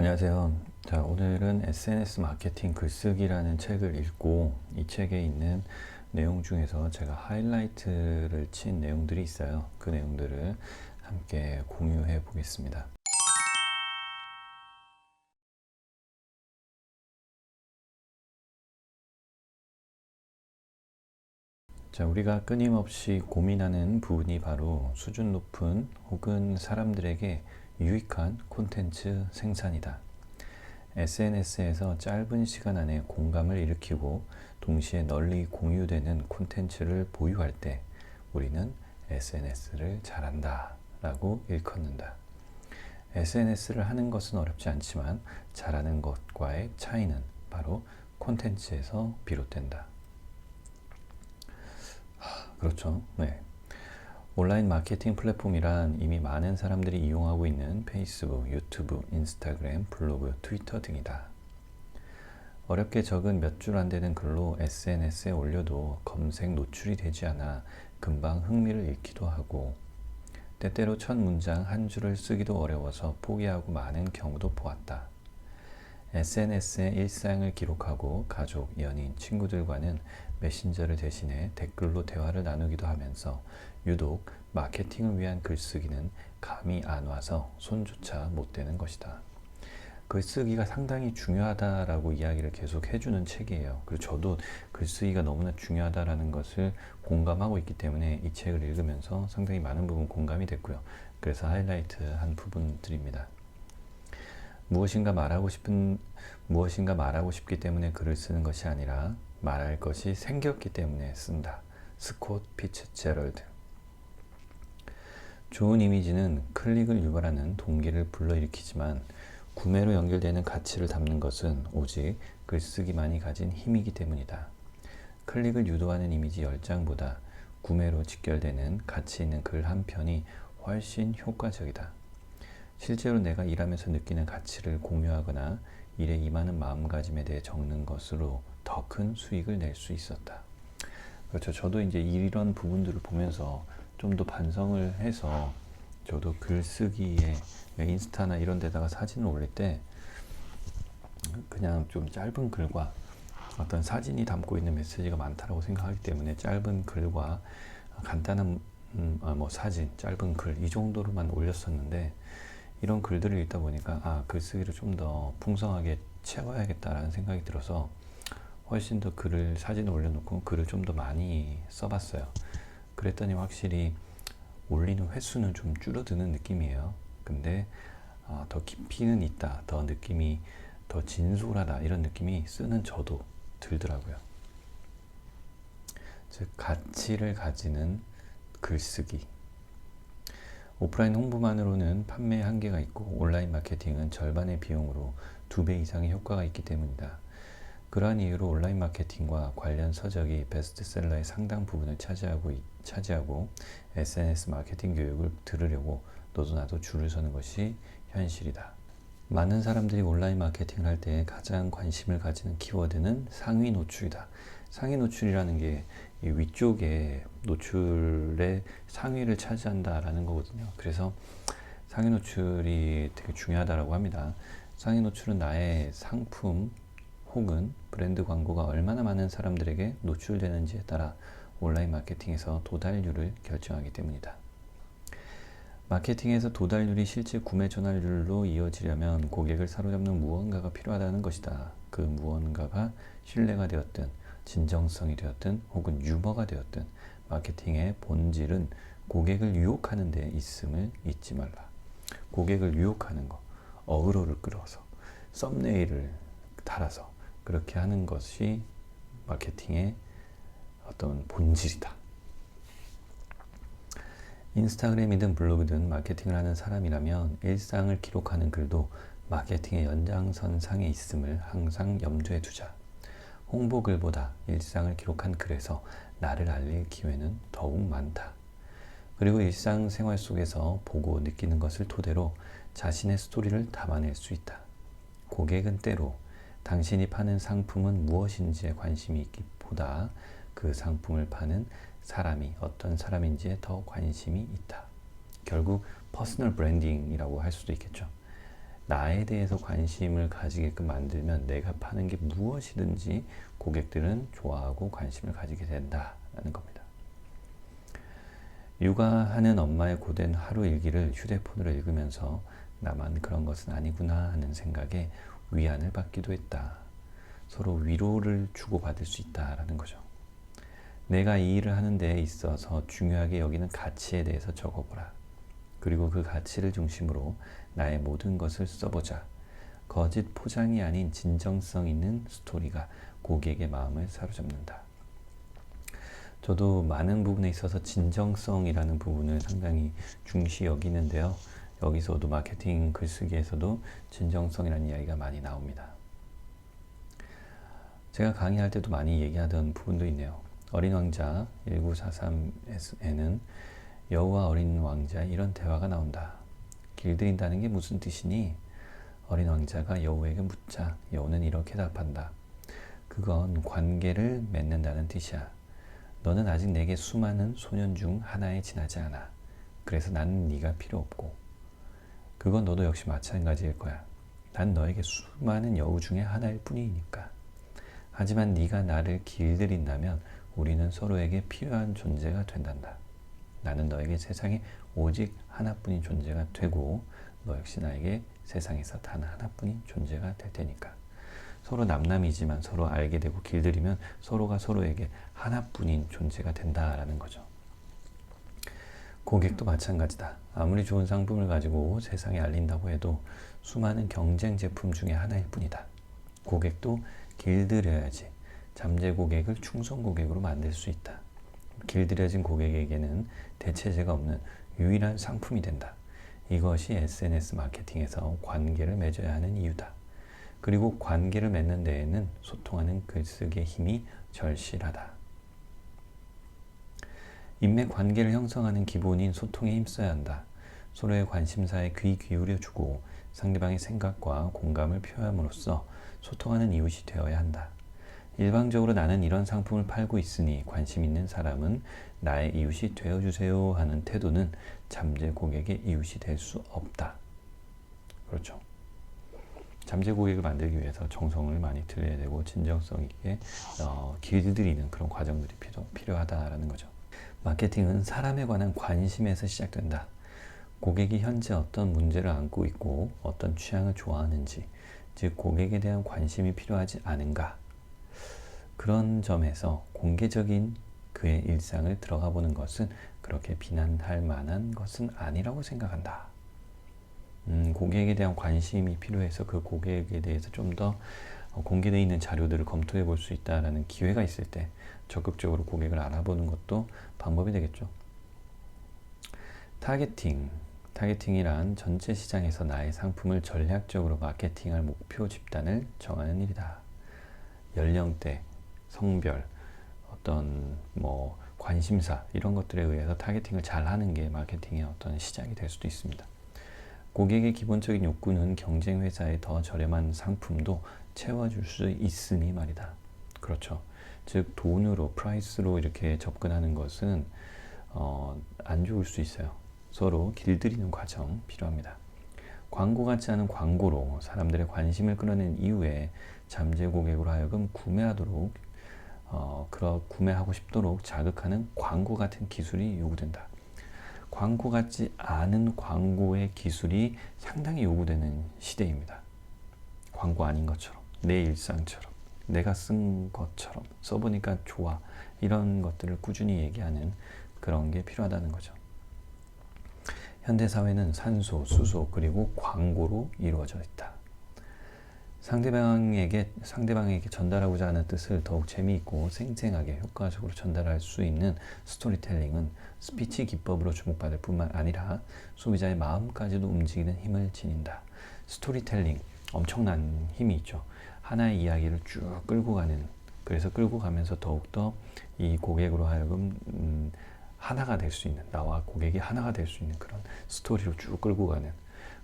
안녕하세요. 자, 오늘은 SNS 마케팅 글쓰기라는 책을 읽고 이 책에 있는 내용 중에서 제가 하이라이트를 친 내용들이 있어요. 그 내용들을 함께 공유해 보겠습니다. 자, 우리가 끊임없이 고민하는 부분이 바로 수준 높은 혹은 사람들에게 유익한 콘텐츠 생산이다. SNS에서 짧은 시간 안에 공감을 일으키고 동시에 널리 공유되는 콘텐츠를 보유할 때 우리는 SNS를 잘한다 라고 일컫는다. SNS를 하는 것은 어렵지 않지만 잘하는 것과의 차이는 바로 콘텐츠에서 비롯된다. 그렇죠. 네. 온라인 마케팅 플랫폼이란 이미 많은 사람들이 이용하고 있는 페이스북, 유튜브, 인스타그램, 블로그, 트위터 등이다. 어렵게 적은 몇 줄 안 되는 글로 SNS에 올려도 검색 노출이 되지 않아 금방 흥미를 잃기도 하고 때때로 첫 문장 한 줄을 쓰기도 어려워서 포기하고 많은 경우도 보았다. SNS에 일상을 기록하고 가족, 연인, 친구들과는 메신저를 대신해 댓글로 대화를 나누기도 하면서 유독 마케팅을 위한 글쓰기는 감이 안 와서 손조차 못 대는 것이다. 글쓰기가 상당히 중요하다라고 이야기를 계속 해주는 책이에요. 그리고 저도 글쓰기가 너무나 중요하다라는 것을 공감하고 있기 때문에 이 책을 읽으면서 상당히 많은 부분 공감이 됐고요. 그래서 하이라이트 한 부분들입니다. 무엇인가 말하고 싶은 무엇인가 말하고 싶기 때문에 글을 쓰는 것이 아니라 말할 것이 생겼기 때문에 쓴다. 스콧 피츠제럴드 좋은 이미지는 클릭을 유발하는 동기를 불러일으키지만 구매로 연결되는 가치를 담는 것은 오직 글쓰기만이 가진 힘이기 때문이다. 클릭을 유도하는 이미지 10장보다 구매로 직결되는 가치 있는 글 한 편이 훨씬 효과적이다. 실제로 내가 일하면서 느끼는 가치를 공유하거나 일에 임하는 마음가짐에 대해 적는 것으로 더 큰 수익을 낼 수 있었다. 그렇죠. 저도 이제 이런 부분들을 보면서 좀 더 반성을 해서 저도 글쓰기에 인스타나 이런 데다가 사진을 올릴 때 그냥 좀 짧은 글과 어떤 사진이 담고 있는 메시지가 많다라고 생각하기 때문에 짧은 글과 간단한 음, 아, 뭐 사진, 짧은 글 이 정도로만 올렸었는데 이런 글들을 읽다 보니까 아 글쓰기를 좀 더 풍성하게 채워야겠다라는 생각이 들어서 훨씬 더 글을 사진을 올려놓고 글을 좀 더 많이 써봤어요. 그랬더니 확실히 올리는 횟수는 좀 줄어드는 느낌이에요. 근데 어, 더 깊이는 있다, 더 느낌이 더 진솔하다 이런 느낌이 쓰는 저도 들더라고요. 즉 가치를 가지는 글쓰기. 오프라인 홍보만으로는 판매에 한계가 있고 온라인 마케팅은 절반의 비용으로 두 배 이상의 효과가 있기 때문이다. 그러한 이유로 온라인 마케팅과 관련 서적이 베스트셀러의 상당 부분을 차지하고, 차지하고 SNS 마케팅 교육을 들으려고 너도 나도 줄을 서는 것이 현실이다. 많은 사람들이 온라인 마케팅을 할 때 가장 관심을 가지는 키워드는 상위 노출이다. 상위 노출이라는 게 위쪽에 노출의 상위를 차지한다라는 거거든요. 그래서 상위 노출이 되게 중요하다고 합니다. 상위 노출은 나의 상품 혹은 브랜드 광고가 얼마나 많은 사람들에게 노출되는지에 따라 온라인 마케팅에서 도달률을 결정하기 때문이다. 마케팅에서 도달률이 실제 구매 전환율로 이어지려면 고객을 사로잡는 무언가가 필요하다는 것이다. 그 무언가가 신뢰가 되었든 진정성이 되었든 혹은 유머가 되었든 마케팅의 본질은 고객을 유혹하는 데 있음을 잊지 말라. 고객을 유혹하는 거, 어그로를 끌어서 썸네일을 달아서 그렇게 하는 것이 마케팅의 어떤 본질이다. 인스타그램이든 블로그든 마케팅을 하는 사람이라면 일상을 기록하는 글도 마케팅의 연장선상에 있음을 항상 염두에 두자. 홍보글보다 일상을 기록한 글에서 나를 알릴 기회는 더욱 많다. 그리고 일상생활 속에서 보고 느끼는 것을 토대로 자신의 스토리를 담아낼 수 있다. 고객은 때로 당신이 파는 상품은 무엇인지에 관심이 있기보다 그 상품을 파는 사람이 어떤 사람인지에 더 관심이 있다. 결국 퍼스널 브랜딩이라고 할 수도 있겠죠. 나에 대해서 관심을 가지게끔 만들면 내가 파는 게 무엇이든지 고객들은 좋아하고 관심을 가지게 된다라는 겁니다. 육아하는 엄마의 고된 하루 일기를 휴대폰으로 읽으면서 나만 그런 것은 아니구나 하는 생각에 위안을 받기도 했다. 서로 위로를 주고받을 수 있다라는 거죠. 내가 이 일을 하는 데 있어서 중요하게 여기는 가치에 대해서 적어보라. 그리고 그 가치를 중심으로 나의 모든 것을 써보자. 거짓 포장이 아닌 진정성 있는 스토리가 고객의 마음을 사로잡는다. 저도 많은 부분에 있어서 진정성이라는 부분을 상당히 중시 여기는데요. 여기서도 마케팅 글쓰기에서도 진정성이라는 이야기가 많이 나옵니다. 제가 강의할 때도 많이 얘기하던 부분도 있네요. 어린 왕자 1943에는 여우와 어린 왕자 이런 대화가 나온다. 길들인다는 게 무슨 뜻이니? 어린 왕자가 여우에게 묻자 여우는 이렇게 답한다. 그건 관계를 맺는다는 뜻이야. 너는 아직 내게 수많은 소년 중 하나에 지나지 않아. 그래서 나는 네가 필요 없고. 그건 너도 역시 마찬가지일 거야. 난 너에게 수많은 여우 중에 하나일 뿐이니까. 하지만 네가 나를 길들인다면 우리는 서로에게 필요한 존재가 된단다. 나는 너에게 세상에 오직 하나뿐인 존재가 되고 너 역시 나에게 세상에서 단 하나뿐인 존재가 될 테니까. 서로 남남이지만 서로 알게 되고 길들이면 서로가 서로에게 하나뿐인 존재가 된다라는 거죠. 고객도 마찬가지다. 아무리 좋은 상품을 가지고 세상에 알린다고 해도 수많은 경쟁 제품 중에 하나일 뿐이다. 고객도 길들여야지 잠재 고객을 충성 고객으로 만들 수 있다. 길들여진 고객에게는 대체제가 없는 유일한 상품이 된다. 이것이 SNS 마케팅에서 관계를 맺어야 하는 이유다. 그리고 관계를 맺는 데에는 소통하는 글쓰기의 힘이 절실하다. 인맥 관계를 형성하는 기본인 소통에 힘써야 한다. 서로의 관심사에 귀 기울여주고 상대방의 생각과 공감을 표함으로써 소통하는 이웃이 되어야 한다. 일방적으로 나는 이런 상품을 팔고 있으니 관심 있는 사람은 나의 이웃이 되어주세요 하는 태도는 잠재 고객의 이웃이 될 수 없다. 그렇죠. 잠재 고객을 만들기 위해서 정성을 많이 들여야 되고 진정성 있게 어, 길들이는 그런 과정들이 필요, 필요하다라는 거죠. 마케팅은 사람에 관한 관심에서 시작된다. 고객이 현재 어떤 문제를 안고 있고 어떤 취향을 좋아하는지, 즉 고객에 대한 관심이 필요하지 않은가. 그런 점에서 공개적인 그의 일상을 들어가 보는 것은 그렇게 비난할 만한 것은 아니라고 생각한다. 음, 고객에 대한 관심이 필요해서 그 고객에 대해서 좀 더 공개되어 있는 자료들을 검토해 볼 수 있다라는 기회가 있을 때 적극적으로 고객을 알아보는 것도 방법이 되겠죠. 타겟팅. 타겟팅이란 전체 시장에서 나의 상품을 전략적으로 마케팅할 목표 집단을 정하는 일이다. 연령대, 성별, 어떤 뭐 관심사 이런 것들에 의해서 타겟팅을 잘 하는 게 마케팅의 어떤 시작이 될 수도 있습니다. 고객의 기본적인 욕구는 경쟁 회사의 더 저렴한 상품도 채워줄 수 있으니 말이다. 그렇죠. 즉 돈으로 프라이스로 이렇게 접근하는 것은 어, 안 좋을 수 있어요. 서로 길들이는 과정 필요합니다. 광고 같지 않은 광고로 사람들의 관심을 끌어낸 이후에 잠재 고객으로 하여금 구매하도록 어, 그러 구매하고 싶도록 자극하는 광고 같은 기술이 요구된다. 광고 같지 않은 광고의 기술이 상당히 요구되는 시대입니다. 광고 아닌 것처럼, 내 일상처럼, 내가 쓴 것처럼, 써보니까 좋아. 이런 것들을 꾸준히 얘기하는 그런 게 필요하다는 거죠. 현대사회는 산소, 수소, 그리고 광고로 이루어져 있다. 상대방에게 상대방에게 전달하고자 하는 뜻을 더욱 재미있고 생생하게 효과적으로 전달할 수 있는 스토리텔링은 스피치 기법으로 주목받을 뿐만 아니라 소비자의 마음까지도 움직이는 힘을 지닌다. 스토리텔링 엄청난 힘이 있죠. 하나의 이야기를 쭉 끌고 가는 그래서 끌고 가면서 더욱더 이 고객으로 하여금 음, 하나가 될 수 있는 나와 고객이 하나가 될 수 있는 그런 스토리로 쭉 끌고 가는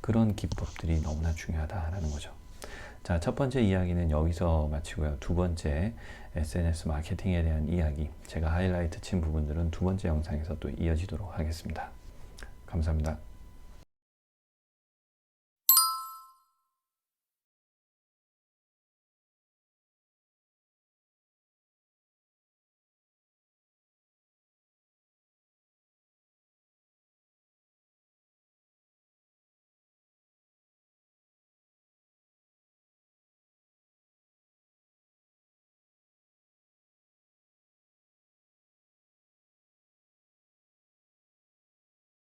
그런 기법들이 너무나 중요하다라는 거죠. 자, 첫 번째 이야기는 여기서 마치고요. 두 번째 SNS 마케팅에 대한 이야기, 제가 하이라이트 친 부분들은 두 번째 영상에서 또 이어지도록 하겠습니다. 감사합니다.